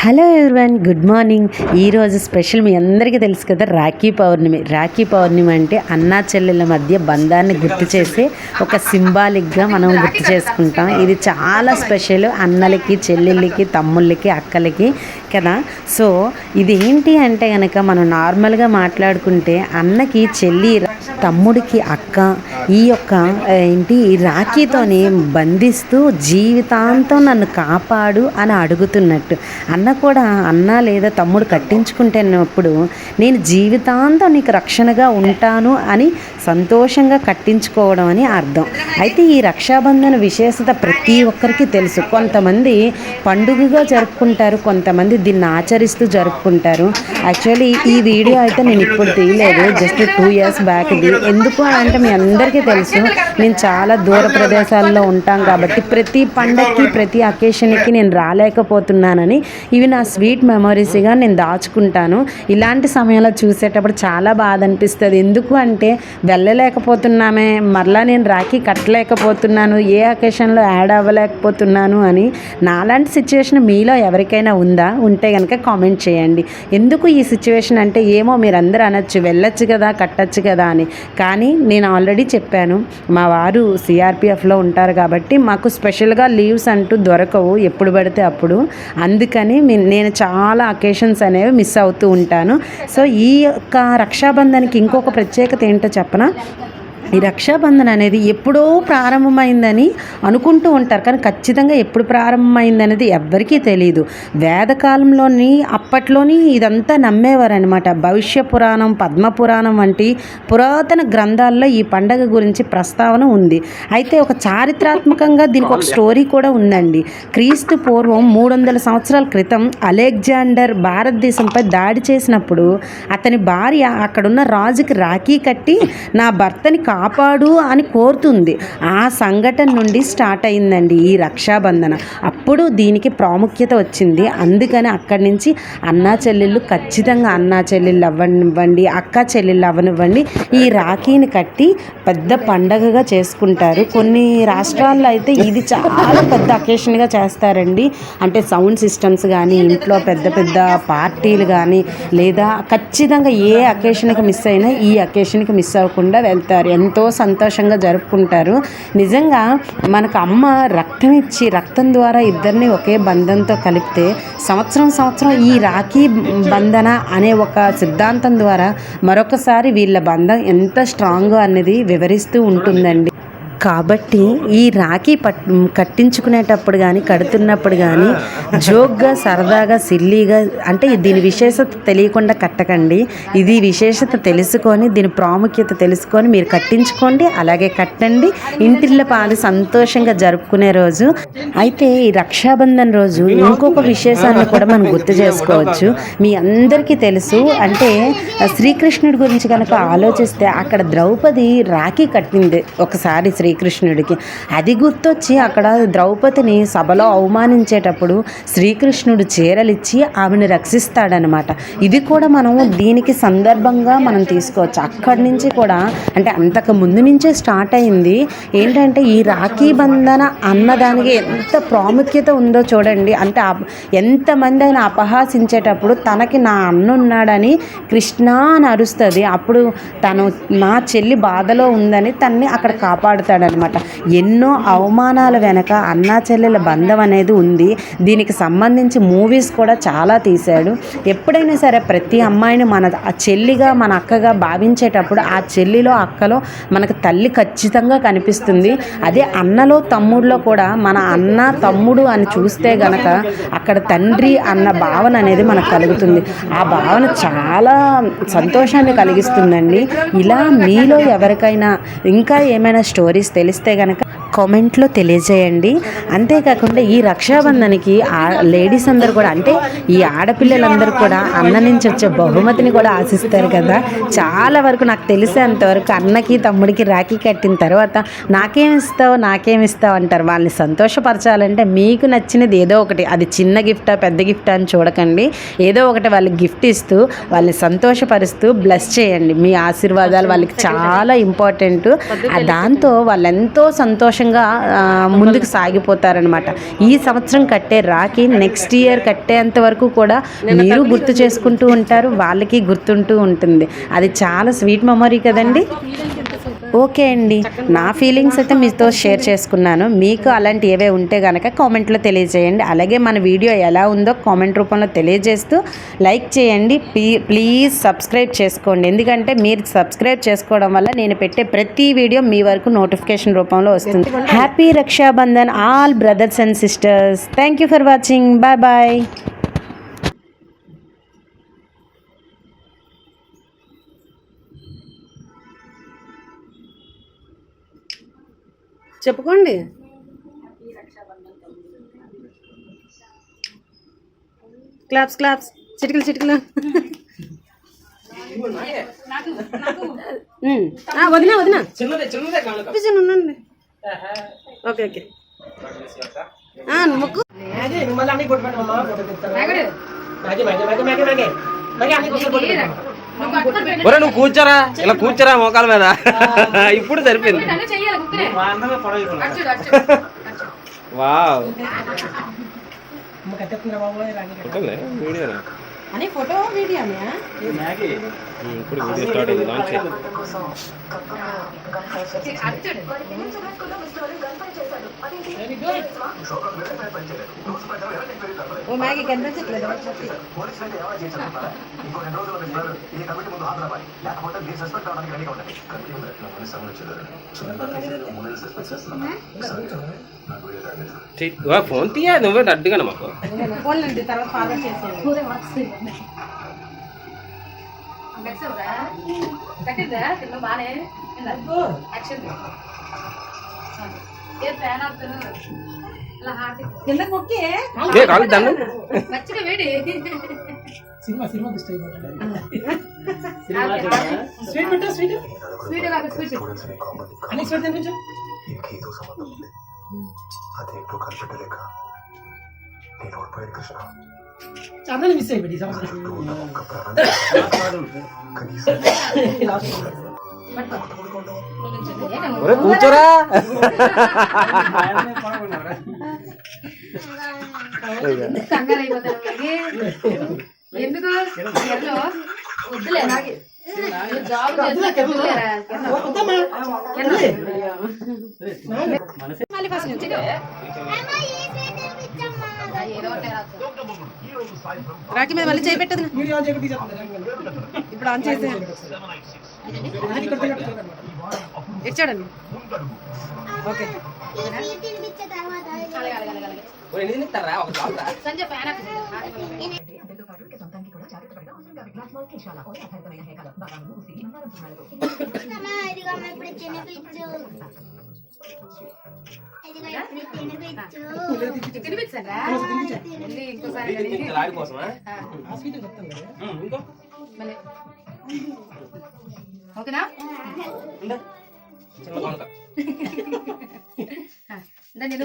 Hello everyone good morning. ఈరోజు special మీ అందరికీ తెలుసు కదా రాఖీ పౌర్ణమి. రాఖీ పౌర్ణమి అంటే అన్నా చెల్లెల మధ్య బంధాన్ని గుర్తు చేసే ఒక సింబాలిక్గా మనం గుర్తు చేసుకుంటాం. ఇది చాలా స్పెషల్ అన్నలకి చెల్లెళ్ళకి తమ్ముళ్ళకి అక్కలకి కదా. సో ఇది ఏంటి అంటే కనుక మనం నార్మల్గా మాట్లాడుకుంటే అన్నకి చెల్లి తమ్ముడికి అక్క ఈ యొక్క ఏంటి రాఖీతోనే బంధిస్తూ జీవితాంతం నన్ను కాపాడు అని అడుగుతున్నట్టు. అన్న కూడా అన్న లేదా తమ్ముడు కట్టించుకుంటున్నప్పుడు నేను జీవితాంతం నీకు రక్షణగా ఉంటాను అని సంతోషంగా కట్టించుకోవడం అని అర్థం. అయితే ఈ రక్షాబంధన విశేషత ప్రతి ఒక్కరికి తెలుసు. కొంతమంది పండుగగా జరుపుకుంటారు కొంతమంది దీన్ని ఆచరిస్తూ జరుపుకుంటారు. యాక్చువల్లీ ఈ వీడియో అయితే నేను ఇప్పుడు తీయలేదు. జస్ట్ టూ ఇయర్స్ బ్యాక్ ఇది. ఎందుకు అని అంటే మీ అందరికీ తెలుసు. నేను చాలా దూర ప్రదేశాల్లో ఉంటాం కాబట్టి ప్రతి పండగకి ప్రతి అకేషన్కి నేను రాలేకపోతున్నానని ఇవి నా స్వీట్ మెమరీస్గా నేను దాచుకుంటాను. ఇలాంటి సమయంలో చూసేటప్పుడు చాలా బాధ అనిపిస్తుంది. ఎందుకు అంటే వెళ్ళలేకపోతున్నామే మరలా నేను రాఖీ కట్టలేకపోతున్నాను ఏ అకేషన్లో యాడ్ అవ్వలేకపోతున్నాను అని నాలాంటి సిచ్యువేషన్ మీలో ఎవరికైనా ఉందా? ఉంటే కనుక కామెంట్ చేయండి. ఎందుకు ఈ సిచ్యువేషన్ అంటే ఏమో మీరందరూ అనొచ్చు వెళ్ళొచ్చు కదా కట్టచ్చు కదా అని. కానీ నేను ఆల్రెడీ చెప్పాను మా వారు సిఆర్పిఎఫ్లో ఉంటారు కాబట్టి మాకు స్పెషల్గా లీవ్స్ అంటూ దొరకవు ఎప్పుడు పడితే అప్పుడు. అందుకని నేను చాలా అకేషన్స్ అనేవి మిస్ అవుతూ ఉంటాను. సో ఈ యొక్క రక్షాబంధన్కి ఇంకొక ప్రత్యేకత ఏంటో చెప్పనా? dan. ఈ రక్షాబంధన్ అనేది ఎప్పుడో ప్రారంభమైందని అనుకుంటూ ఉంటారు. కానీ ఖచ్చితంగా ఎప్పుడు ప్రారంభమైంది అనేది ఎవ్వరికీ తెలియదు వేదకాలంలోని అప్పట్లోని ఇదంతా నమ్మేవారనమాట భవిష్య పురాణం పద్మ పురాణం వంటి పురాతన గ్రంథాల్లో ఈ పండగ గురించి ప్రస్తావన ఉంది. అయితే ఒక చారిత్రాత్మకంగా దీనికి ఒక స్టోరీ కూడా ఉందండి. క్రీస్తు పూర్వం మూడు వందల సంవత్సరాల క్రితం అలెగ్జాండర్ భారతదేశంపై దాడి చేసినప్పుడు అతని భార్య అక్కడున్న రాజుకి రాఖీ కట్టి నా భర్తని కాపాడు అని కోరుతుంది. ఆ సంఘటన నుండి స్టార్ట్ అయిందండి ఈ రక్షాబంధన. అప్పుడు దీనికి ప్రాముఖ్యత వచ్చింది. అందుకని అక్కడి నుంచి అన్నా చెల్లెళ్ళు ఖచ్చితంగా అన్నా చెల్లెళ్ళు అవ్వనివ్వండి అక్క చెల్లెళ్ళు అవ్వనివ్వండి ఈ రాఖీని కట్టి పెద్ద పండగగా చేసుకుంటారు. కొన్ని రాష్ట్రాల్లో అయితే ఇది చాలా పెద్ద అకేషన్గా చేస్తారండి. అంటే సౌండ్ సిస్టమ్స్ కానీ ఇంట్లో పెద్ద పెద్ద పార్టీలు కానీ లేదా ఖచ్చితంగా ఏ అకేషన్కి మిస్ అయినా ఈ అకేషన్కి మిస్ అవ్వకుండా వెళ్తారు. ఎంతో సంతోషంగా జరుపుకుంటారు. నిజంగా మనకు అమ్మ రక్తం ఇచ్చి రక్తం ద్వారా ఇద్దరిని ఒకే బంధంతో కలిపితే సంవత్సరం సంవత్సరం ఈ రాఖీ బంధన అనే ఒక సిద్ధాంతం ద్వారా మరొకసారి వీళ్ళ బంధం ఎంత స్ట్రాంగ్ అనేది వివరిస్తూ ఉంటుందండి. కాబట్టి ఈ రాఖీ పట్ కట్టించుకునేటప్పుడు కానీ కడుతున్నప్పుడు కానీ జోక్గా సరదాగా సిల్లీగా అంటే దీని విశేషత తెలియకుండా కట్టకండి. ఇది విశేషత తెలుసుకొని దీని ప్రాముఖ్యత తెలుసుకొని మీరు కట్టించుకోండి అలాగే కట్టండి. ఇంటిళ్ళ పాలు సంతోషంగా జరుపుకునే రోజు. అయితే ఈ రక్షాబంధన్ రోజు ఇంకొక విశేషాన్ని కూడా మనం గుర్తు చేసుకోవచ్చు. మీ అందరికీ తెలుసు అంటే శ్రీకృష్ణుడి గురించి కనుక ఆలోచిస్తే అక్కడ ద్రౌపది రాఖీ కట్టింది. ఒకసారి శ్రీ శ్రీకృష్ణుడికి. అది గుర్తొచ్చి అక్కడ ద్రౌపదిని సభలో అవమానించేటప్పుడు శ్రీకృష్ణుడు చీరలిచ్చి ఆమెను రక్షిస్తాడనమాట ఇది కూడా మనం దీనికి సందర్భంగా మనం తీసుకోవచ్చు. అక్కడి నుంచి కూడా అంటే అంతకు ముందు నుంచే స్టార్ట్ అయింది. ఏంటంటే ఈ రాఖీ బంధన అన్నదానికి ఎంత ప్రాముఖ్యత ఉందో చూడండి. అంటే ఎంతమంది ఆయన అపహాసించేటప్పుడు తనకి నా అన్న ఉన్నాడని కృష్ణ అని అరుస్తుంది. అప్పుడు తను నా చెల్లి బాధలో ఉందని తన్ని అక్కడ కాపాడుతాడు. కాపాడుతాడనమాట ఎన్నో అవమానాల వెనక అన్నా చెల్లెల బంధం అనేది ఉంది. దీనికి సంబంధించి మూవీస్ కూడా చాలా తీశాడు. ఎప్పుడైనా సరే ప్రతి అమ్మాయిని మన ఆ చెల్లిగా మన అక్కగా భావించేటప్పుడు ఆ చెల్లిలో అక్కలో మనకు తల్లి ఖచ్చితంగా కనిపిస్తుంది. అదే అన్నలో తమ్ముడిలో కూడా మన అన్న తమ్ముడు అని చూస్తే గనక అక్కడ తండ్రి అన్న భావన అనేది మనకు కలుగుతుంది. ఆ భావన చాలా సంతోషాన్ని కలిగిస్తుందండి. ఇలా మీలో ఎవరికైనా ఇంకా ఏమైనా స్టోరీస్ తెలిస్తే గనక కామెంట్లో తెలియజేయండి. అంతేకాకుండా ఈ రక్షాబంధన్కి ఆ లేడీస్ అందరు కూడా అంటే ఈ ఆడపిల్లలందరూ కూడా అన్న నుంచి వచ్చే బహుమతిని కూడా ఆశిస్తారు కదా. చాలా వరకు నాకు తెలిసేంతవరకు అన్నకి తమ్ముడికి రాఖీ కట్టిన తర్వాత నాకేం ఇస్తావు నాకేం ఇస్తావు అంటారు. వాళ్ళని సంతోషపరచాలంటే మీకు నచ్చినది ఏదో ఒకటి అది చిన్న గిఫ్టా పెద్ద గిఫ్టా అని చూడకండి. ఏదో ఒకటి వాళ్ళకి గిఫ్ట్ ఇస్తూ వాళ్ళని సంతోషపరుస్తూ బ్లెస్ చేయండి. మీ ఆశీర్వాదాలు వాళ్ళకి చాలా ఇంపార్టెంట్ దాంతో వాళ్ళు ఎంతో సంతోషం సంతోషంగా ముందుకు సాగిపోతారనమాట ఈ సంవత్సరం కట్టే రాఖీ నెక్స్ట్ ఇయర్ కట్టేంత వరకు కూడా మీరు గుర్తు చేసుకుంటూ ఉంటారు వాళ్ళకి గుర్తుంటూ ఉంటుంది. అది చాలా స్వీట్ మెమరీ కదండి. ఓకే అండి. నా ఫీలింగ్స్ అయితే మీతో షేర్ చేసుకున్నాను. మీకు అలాంటి ఏవే ఉంటే కనుక కామెంట్లో తెలియజేయండి. అలాగే మన వీడియో ఎలా ఉందో కామెంట్ రూపంలో తెలియజేస్తూ లైక్ చేయండి. ప్లీ- ప్లీజ్ సబ్స్క్రైబ్ చేసుకోండి. ఎందుకంటే మీరు సబ్స్క్రైబ్ చేసుకోవడం వల్ల నేను పెట్టే ప్రతి వీడియో మీ వరకు నోటిఫికేషన్ రూపంలో వస్తుంది. Happy Rakshabandhan all brothers and sisters thank you for watching bye bye చెప్పుకోండి. Claps claps. చిటికలు చిటికలు. వదినా వదినా. ఉండండి ఓకే ఓకే. మొక్కు మళ్ళీ అన్ని కొట్టు ఒరే నువ్వు కూర్చోరా. ఇలా కూర్చోరా మోకాల మీద. ఇప్పుడు సరిపోయింది. వావ్. అని ఫోటో వీడియో మ్యాగీ. ఇప్పుడు వీడియో స్టార్ట్ అయింది లాంచ్ ఓ మ్యాగీ కనిపించట్లేదు ఫోన్ తీయ నువ్వే అడ్డుగా మాకు. ఫోన్ తర్వాత ఫార్వర్డ్ చేసేయండి కింద మొక్కి ఏ కాదు దండం సినిమా సినిమా దిష్ట స్వీట్ పెట్టా స్వీట్ అన్ని స్వీట్ తినిపించు ఇంకేదో సంబంధం ఉంది అదేంటో కనిపెట్టలేక నేను ఓడిపోయాను కృష్ణ చాలా మిస్ అయిపోయింది ఈ సంవత్సరం ఉన్న ఒక్క ప్రపంచం కనీసం ఒరే కూర్చోరా ఎందుకు ఎల్లో వద్దులే జాబ్ చేస్తే వద్దులేరా మళ్ళీ ఫస్ట్ నుంచి ఏదో ఒకటి రాదు. రాఖీ మీద మళ్ళీ చేయి పెట్టదు వీడియో ఆన్ చేయకుండా తీసేస్తాను ఇప్పుడు ఆన్ చేసే ఇచ్చాడండి ఓకే. సంజయ్ తినిపించండి. ఇంకోసారి. ఓకేనా? నేను